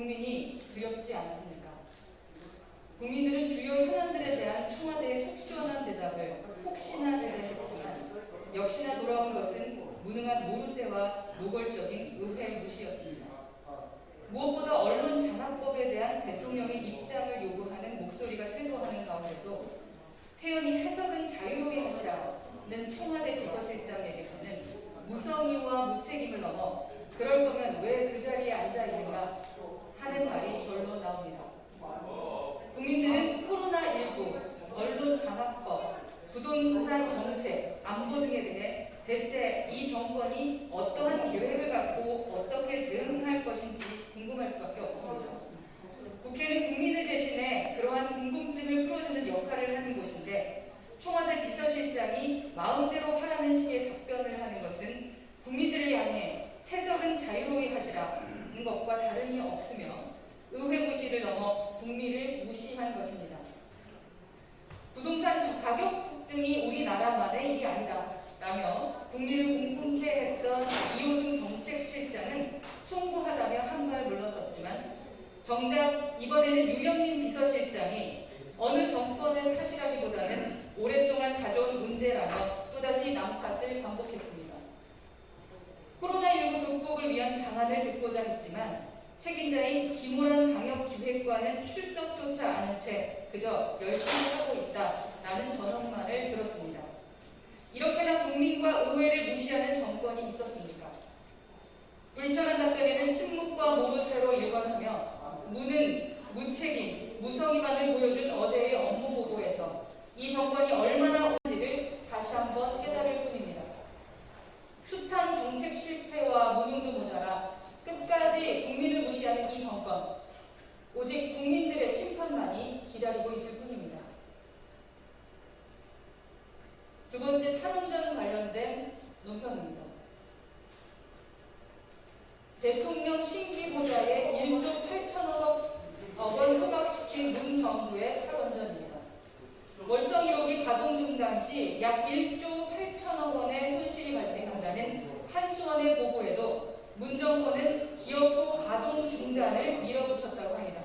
국민이 두렵지 않습니까? 국민들은 주요 현안들에 대한 청와대의 속 시원한 대답을 혹시나 기대했지만 역시나 돌아온 것은 무능한 모르쇠와 노골적인 의회 무시였습니다. 무엇보다 언론 장악법에 대한 대통령의 입장을 요구하는 목소리가 쇄도하는 가운데도 태연이 해석은 자유로이 하시라는 청와대 비서실장에게서는 무성의와 무책임을 넘어 그럴 거면 왜 그 자리에 앉아 있는가 하는 말이 절로 나옵니다. 국민들은 코로나19, 언론 장악법, 부동산 정책, 안보 등에 대해 대체 이 정권이 어떠한 계획을 갖고 어떻게 대응할 것인지 궁금할 수밖에 없습니다. 국회는 국민을 대신해 그러한 궁금증을 풀어주는 역할을 하는 곳인데 청와대 비서실장이 마음대로 하라는 식의 답변을 하는 것은 국민들을 향해 해석은 자유로이 하시라는 것과 다름이 없으며 의회 무시를 국민을 무시한 것입니다. 부동산 가격 폭등이 우리나라만의 일이 아니다. 라며 국민을 공분케 했던 이호승 정책실장은 숭고하다며 한발 물러섰지만 정작 이번에는 유영민 비서실장이 어느 정권의 탓이라기보다는 오랫동안 가져온 문제라며 또다시 남탓을 반복했습니다. 코로나19 극복을 위한 방안을 듣고자 했지만 책임자인 김호란 방역기획관은 출석조차 않은 채 그저 열심히 하고 있다라는 전언만을 들었습니다. 이렇게나 국민과 의회를 무시하는 정권이 있었습니까? 불편한 답변에는 침묵과 모르쇠로 일관하며 무능, 무책임, 무성의만을 보여준 어제의 업무 보고에서 이 정권이 얼마나 온지를 다시 한번 깨달을 뿐입니다. 숱한 정책 실패와 무능도 모자라 끝까지 국민을 정권. 오직 국민들의 심판만이 기다리고 있을 뿐입니다. 두 번째 탈원전 관련된 논평입니다. 대통령 신기 보좌에 1조 8천억 원 소각시킨 문 정부의 탈원전입니다. 월성 1호기 가동 중단 시 약 1조 8천억 원의 손실이 발생한다는 한수원의 보고에도 문 정권은 기업부 가동 중단을 밀어붙였다고 합니다.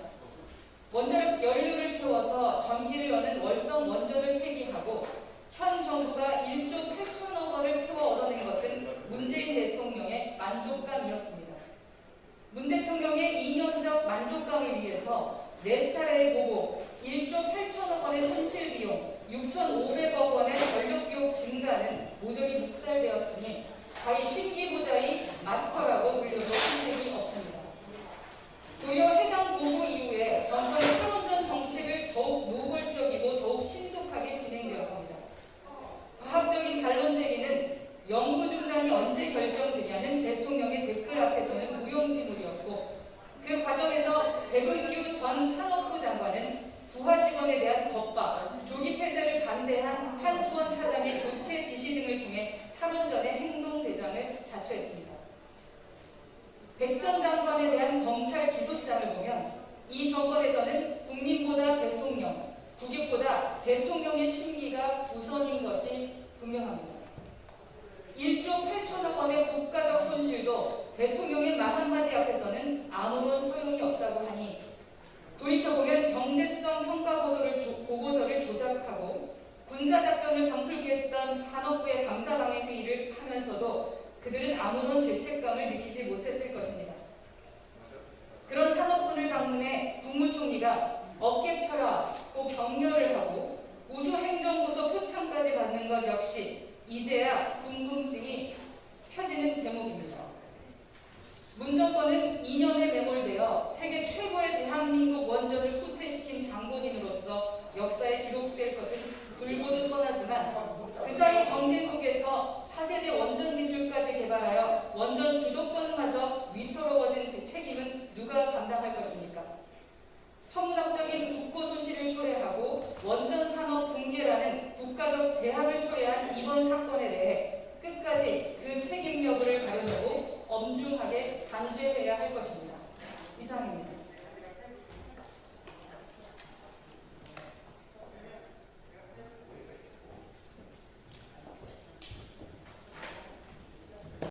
원자력 연료를 태워서 전기를 여는 월성 원전을 폐기하고 현 정부가 1조 8천억 원을 태워 얻어낸 것은 문재인 대통령의 만족감이었습니다. 문 대통령의 2년적 만족감을 위해서 네 차례의 보고 1조 8천억 원의 손실 비용 6,500억 원의 전력 비용 증가는 모조리 묵살되었으니 가히 신기부자의 마스터라고 불려도 흔적이 없습니다. 도리어 해당 보고 이후에 정권의 탈원전 정책을 더욱 노골적이고 더욱 신속하게 진행되었습니다. 과학적인 반론 제기는 연구 중단이 언제 결정되냐는 대통령의 댓글 앞에서는 무용지물이었고 그 과정에서 백은규 전 산업부 장관은 부하 직원에 대한 겁박, 조기 폐쇄를 반대한 한수원 사장의 교체 지시 등을 통해 탈원전의 행동 대장을 자초했습니다. 백 전 장관에 대한 검찰 기소장을 보면 이 정권에서는 국민보다 대통령, 국익보다 대통령의 심기가 우선인 것이 분명합니다. 1조 8천억 원의 국가적 손실도 대통령의 말 한마디 앞에서는 아무런 소용이 없다고 하니 돌이켜보면 경제성 평가 보고서를, 조, 보고서를 조작하고 군사작전을 방풀게 했던 산업부의 감사방해 회의를 하면서도 그들은 아무런 죄책감을 느끼지 못했을 것입니다. 그런 산업부를 방문해 국무총리가 어깨 펴라고 격 제한을 초래한 이번 사건에 대해 끝까지 그 책임 여부를 가려내고 엄중하게 단죄해야 할 것입니다. 이상입니다.